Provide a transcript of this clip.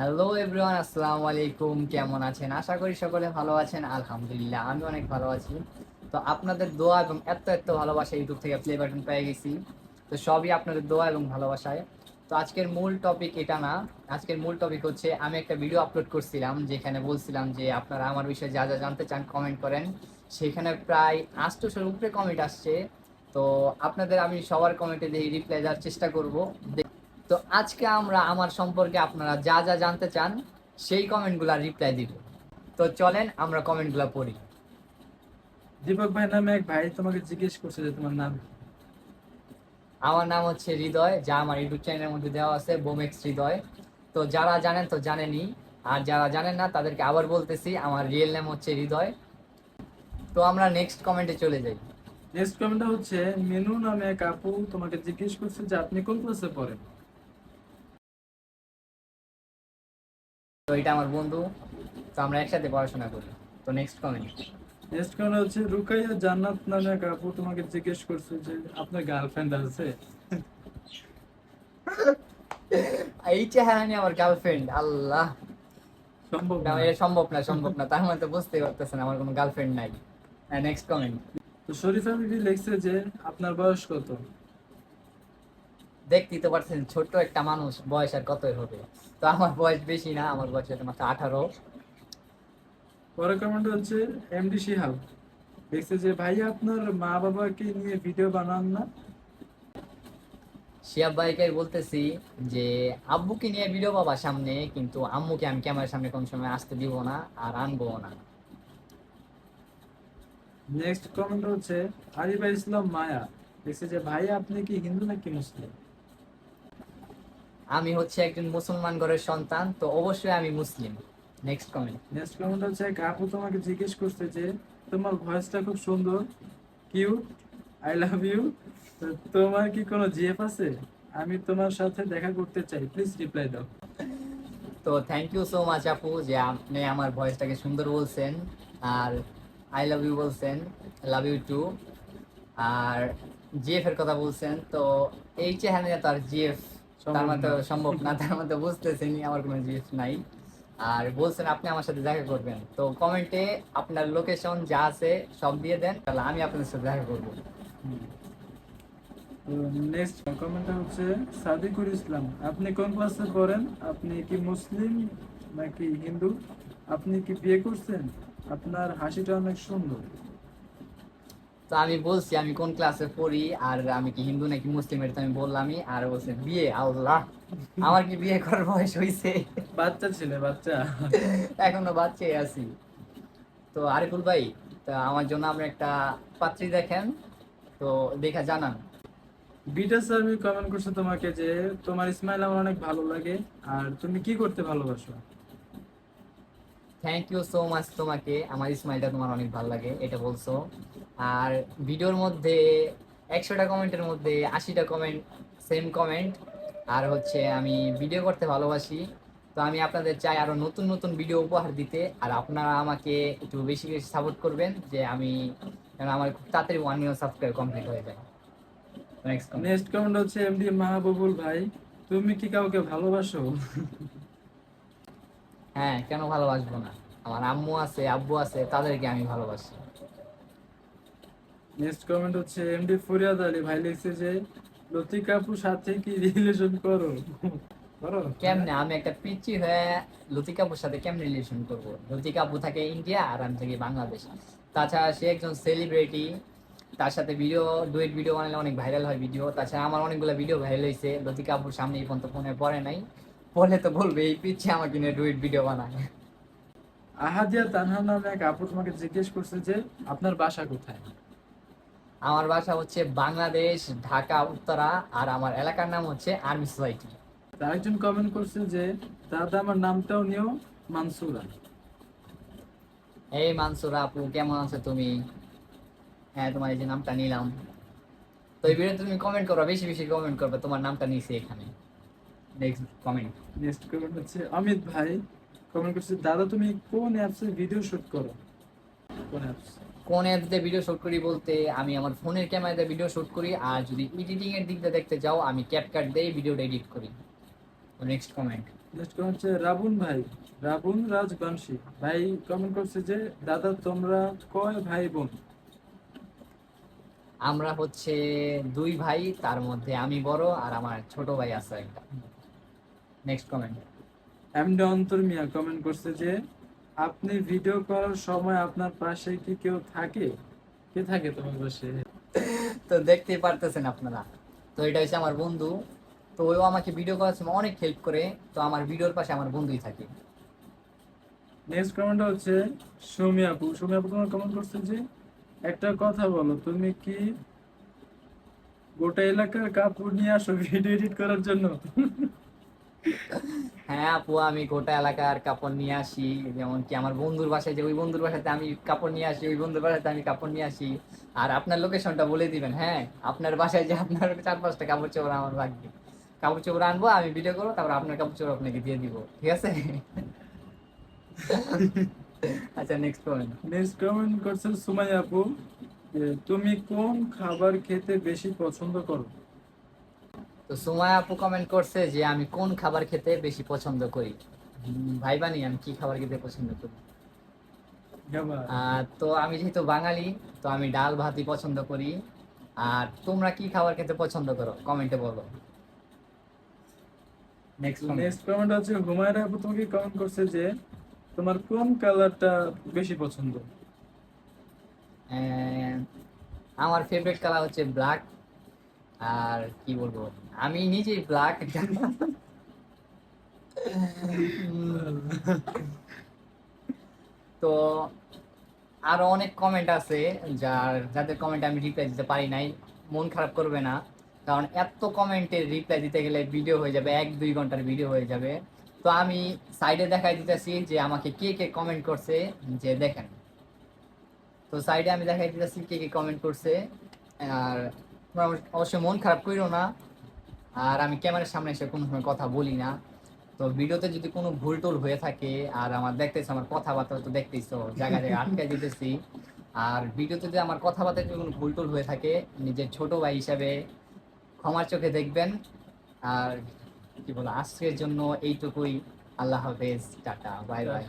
Hello everyone আসসালামু আলাইকুম। কেমন আছেন? আশা করি সকলে ভালো আছেন। আলহামদুলিল্লাহ আমি অনেক ভালো আছি। তো আপনাদের দোয়া এবং এত এত ভালোবাসা ইউটিউব থেকে প্লে বাটন পেয়ে গেছি। তো সবই আপনাদের দোয়া এবং ভালোবাসায়। তো আজকের মূল টপিক এটা না। আজকের মূল টপিক হচ্ছে, আমি একটা ভিডিও আপলোড করছিলাম, যেখানে বলছিলাম যে আপনারা আমার বিষয়ে যা যা জানতে চান কমেন্ট করেন। সেখানে প্রায় আষ্টশোর উপরে কমেন্ট আসছে। তো আপনাদের আমি সবার কমেন্টে দিয়ে রিপ্লাই দেওয়ার চেষ্টা করব। আজকে আমরা আমার সম্পর্কে আপনারা যা যা জানতে চান সেই কমেন্টগুলো রিপ্লাই দিব। তো চলেন আমরা কমেন্টগুলো পড়ি। দীপক ভাই নামে এক ভাই তোমাকে জিজ্ঞেস করছে যে তোমার নাম আমার নাম হচ্ছে হৃদয় যা আমার ইউটিউব চ্যানেলের মধ্যে দেওয়া আছে বোমেক্স হৃদয়। তো যারা জানেন তো জানেনই আর যারা জানেন না তাদেরকে আবার বলতেছি আমার রিয়েল নেম হচ্ছে হৃদয়। তো আমরা নেক্সট কমেন্টে চলে যাই। নেক্সট কমেন্টটা হচ্ছে মেনু নামে এক আপু তোমাকে জিজ্ঞেস করছে যে আপনি কোন ক্লাসে পড়েন? তো এটা আমার বন্ধু তো আমরা একসাথে পড়াশোনা করি। তো নেক্সট কমেন্ট নেক্সট কমেন্ট হচ্ছে রুকাইয়া জান্নাত নামে এক আপু তোমাকে জিজ্ঞেস করছে যে আপনার গার্লফ্রেন্ড আছে? এই চেহারা নিয়ে আমার গার্লফ্রেন্ড আল্লাহ। সম্ভব না, সম্ভব না সম্ভব না। তার মানে তো বুঝতেই পারতেছেন আমার কোনো গার্লফ্রেন্ড নাই। নেক্সট কমেন্ট তো শরীফা বিবি লিখছে যে আপনার বয়স কত? দেখতেই তো পারছেন ছোট্ট একটা মানুষ বয়স আর কতই হবে? তো আমার বয়স বেশি না আমার বয়স হচ্ছে মাত্র আঠারো। পরে কমেন্ট হচ্ছে এমডি শিহাব। লিখছে যে ভাই আপনার মা বাবাকে নিয়ে ভিডিও বানান না? শিয়াব ভাইকে বলতেছি যে আব্বুকে নিয়ে ভিডিও পাবা সামনে কিন্তু আম্মুকে আমি ক্যামেরার সামনে কোন সময় আসতে দিব না আর আনব না। নেক্সট কমেন্ট হচ্ছে আরিফা ইসলাম মায়া। দেখছে যে ভাই আপনি কি হিন্দু নাকি মুসলিম? আমি হচ্ছে একজন মুসলমান ঘরের সন্তান তো অবশ্যই আমি মুসলিম। নেক্সট কমেন্ট নেক্সট কমেন্ট হচ্ছে এক আপু তোমাকে জিজ্ঞেস করছে যে তোমার ভয়েসটা খুব সুন্দর কিউট আই লাভ ইউ তোমার কি কোনো জিএফ আছে? আমি তোমার সাথে দেখা করতে চাই প্লিজ রিপ্লাই দাও। তো থ্যাংক ইউ সো মাচ আপু যে আপনি আমার ভয়েসটাকে সুন্দর বলছেন আর আই লাভ ইউ বলছেন লাভ ইউ টু আর জিএফ এর কথা বলছেন তো এই চেহারা নিয়ে তো আর জিএফ তার মতো সম্ভব না। তার মতো বুঝতেছেনি আমার কোনো জিএফ নাই। আর বলছেন আপনি আমার সাথে দেখা করবেন। তো কমেন্টে আপনার লোকেশন যা আছে সব দিয়ে দেন তাহলে আমি আপনাদের সাথে দেখা করব। নেক্সট কমেন্টটা হচ্ছে সাদিকুল ইসলাম আপনি কোন ক্লাসে পড়েন? আপনি কি মুসলিম নাকি হিন্দু? আপনি কি বিয়ে করছেন? আপনার হাসিটা অনেক সুন্দর। তো আমি বলছি আমি কোন ক্লাসে পড়ি? আর আমি কি হিন্দু নাকি মুসলিম? এটা আমি বললামই। আর বলছে বিয়ে? আল্লাহ! আমার কি বিয়ে করার বয়স হয়েছে বাচ্চা ছেলে বাচ্চা। এখনও বাচ্চাই আছি। তো আরিফুল ভাই তা আমার জন্য আপনি একটা পাত্রী দেখেন। তো দেখা জানান। বিটা সার্ভি কমেন্ট করছে তোমাকে যে তোমার স্মাইল আমার অনেক ভালো লাগে। আর তুমি কি করতে ভালোবাসো? থ্যাংক ইউ সো মাচ তোমাকে। আমার স্মাইলটা তোমার অনেক ভালো লাগে এটা বলছো। আর ভিডিওর মধ্যে একশোটা কমেন্টের মধ্যে আশিটা কমেন্ট সেম কমেন্ট আর হচ্ছে আমি ভিডিও করতে ভালোবাসি। তো আমি আপনাদের চাই আরও নতুন নতুন ভিডিও উপহার দিতে। আর আপনারা আমাকে একটু বেশি বেশি সাপোর্ট করবেন যে আমি যেন আমার খুব তাড়াতাড়ি ওয়ান মিলিয়ন সাবস্ক্রাইব কমপ্লিট হয়ে যায়। নেক্সট নেক্সট কমেন্ট হচ্ছে এমডি মাহবুবুল ভাই। তুমি কি কাউকে ভালোবাসো? হ্যাঁ কেন ভালোবাসবো না? আমার আম্মু আছে আব্বু আছে তাদেরকে আমি ভালোবাসি। নেক্সট কমেন্ট হচ্ছে এমডি ফরিয়াদ আলী ভাই লিখছে যে লতিকা আপুর সাথে কি রিলেশন করো? করো? কেমনে? আমি একটা পিচি হয়ে লতিকা আপুর সাথে কেমনে রিলেশন করব? লতিকা আপু থাকে ইন্ডিয়া আর আমি থাকি বাংলাদেশ তাছাড়া সে একজন সেলিব্রিটি তার সাথে ভিডিও ডুয়েট ভিডিও বানালে অনেক ভাইরাল হয় ভিডিও তাছাড়া আমার অনেকগুলো ভিডিও ভাইরাল হয়েছে লতিকা আপুর সামনে এই পর্যন্ত ফোনে পড়ে নাই। বলে তো বলবে এই পিচ্ছে আমাকে নিয়ে ডুয়েট ভিডিও বানায়। আহাদিয়া তানহা নামে এক আপু তোমাকে জিজ্ঞেস করছে যে আপনার বাসা কোথায়? আমার বাসা হচ্ছে বাংলাদেশ ঢাকা উত্তরা আর আমার এলাকার নাম হচ্ছে আর্মি সোসাইটি একজন কমেন্ট করছে যে দাদা আমার নামটাও নিও মানসুরা এই মানসুরা আপু কেমন আছো তুমি? হ্যাঁ তোমার এই যে নামটা নিলাম। তো এই ভিডিওতে তুমি কমেন্ট করো বেশি বেশি কমেন্ট করবে তোমার নামটা নিছি এখানে। নেক্সট কমেন্ট নেক্সট কমেন্ট হচ্ছে অমিত ভাই কমেন্ট করছে দাদা তুমি কোন অ্যাপসে ভিডিও শুট করো? কোন অ্যাপস কোন অ্যাপ দিয়ে ভিডিও শুট করি বলতে আমি আমার ফোনের ক্যামেরা দিয়ে ভিডিও শুট করি আর যদি এডিটিং এর দিক দিয়ে দেখতে যাও আমি ক্যাপকাট দিয়ে ভিডিওটা এডিট করি। নেক্সট কমেন্ট নেক্সট কমেন্ট হচ্ছে রাবুন ভাই। রাবুন রাজবংশী। ভাই কমেন্ট করছে যে দাদা তোমরা কয় ভাই বোন আমরা হচ্ছে দুই ভাই তার মধ্যে আমি বড় আর আমার ছোট ভাই আছে একটা। নেক্সট কমেন্ট এমডি অন্তর মিয়া কমেন্ট করছে যে আপনি ভিডিও করার সময় আপনার পাশে কি কেউ থাকে? কে থাকে তোমার পাশে? তো দেখতেই পারতেছেন আপনারা। তো এটা হচ্ছে আমার বন্ধু। তো ও আমাকে ভিডিও করার সময় অনেক হেল্প করে। তো আমার ভিডিওর পাশে আমার বন্ধুই থাকে। নেক্সট কমেন্ট হচ্ছে সুমি আপু। সুমি আপু তোমার কমেন্ট করছে যে একটা কথা বলো তুমি কি গোটা এলাকার কাপড় নিয়ে আসো ভিডিও এডিট করার জন্য? হ্যাঁ আপু, আমি গোটা এলাকার কাপড় নিয়ে আসি। যেমন কি আমার বন্ধুর বাসায় যে, ওই বন্ধুর বাসাতে আমি কাপড় নিয়ে আসি, ওই বন্ধুর বাসাতে আমি কাপড় নিয়ে আসি। আর আপনার লোকেশনটা বলে দিবেন হ্যাঁ? আপনার বাসায় যে আপনার চার পাঁচটা কাপড় চোপড়, আমার লাগবে কাপড় চোপড় আনব, আমি ভিডিও করব, তারপর আপনার কাপড় চোপড় আপনাকে দিয়ে দিব। ঠিক আছে? আচ্ছা নেক্সট পয়েন্ট নেক্সট কমেন্ট করছে সুমাই আপু তুমি কোন খাবার খেতে বেশি পছন্দ করো? তো সুমায়া আপু কমেন্ট করছে যে আমি কোন খাবার খেতে বেশি পছন্দ করি? ভাই বানি আমি কি খাবার খেতে পছন্দ করি? তো আমি যেহেতু বাঙালি তো আমি ডাল ভাতই পছন্দ করি। আর তোমরা কি খাবার খেতে পছন্দ করো? কমেন্টে বলো। নেক্সট নেক্সট কমেন্ট হচ্ছে হুমায়রা আপু তোমাকে কমেন্ট করছে যে তোমার কোন কালারটা বেশি পছন্দ? আমার ফেভারিট কালার হচ্ছে ব্ল্যাক আর কি বলব? আমি নিজেই ব্ল্যাক তো আরও অনেক কমেন্ট আছে যার, যাদের কমেন্ট আমি রিপ্লাই দিতে পারি নাই, মন খারাপ করবে না। কারণ এত কমেন্টের রিপ্লাই দিতে গেলে ভিডিও হয়ে যাবে, এক দুই ঘণ্টার ভিডিও হয়ে যাবে। তো আমি সাইডে দেখাই দিতেছি যে আমাকে কে কে কমেন্ট করছে, যে দেখেন। তো সাইডে আমি দেখাই দিতেছি কে কে কমেন্ট করছে, আর তোমরা অবশ্যই মন খারাপ করিও না। আর আমি ক্যামেরার সামনে এসে কোনো সময় কথা বলি না। তো ভিডিওতে যদি কোনো ভুল টুল হয়ে থাকে, আর আমার দেখতেছো, আমার কথাবার্তা তো দেখতেছো জায়গায় জায়গায় আটকে দিতেছি। আর ভিডিওতে যদি আমার কথাবার্তা যদি কোনো ভুল টুল হয়ে থাকে, নিজের ছোট ভাই হিসাবে ক্ষমার চোখে দেখবেন। আর কি বলো, আজকের জন্য এইটুকুই। আল্লাহ হাফেজ, টাটা, বাই বাই।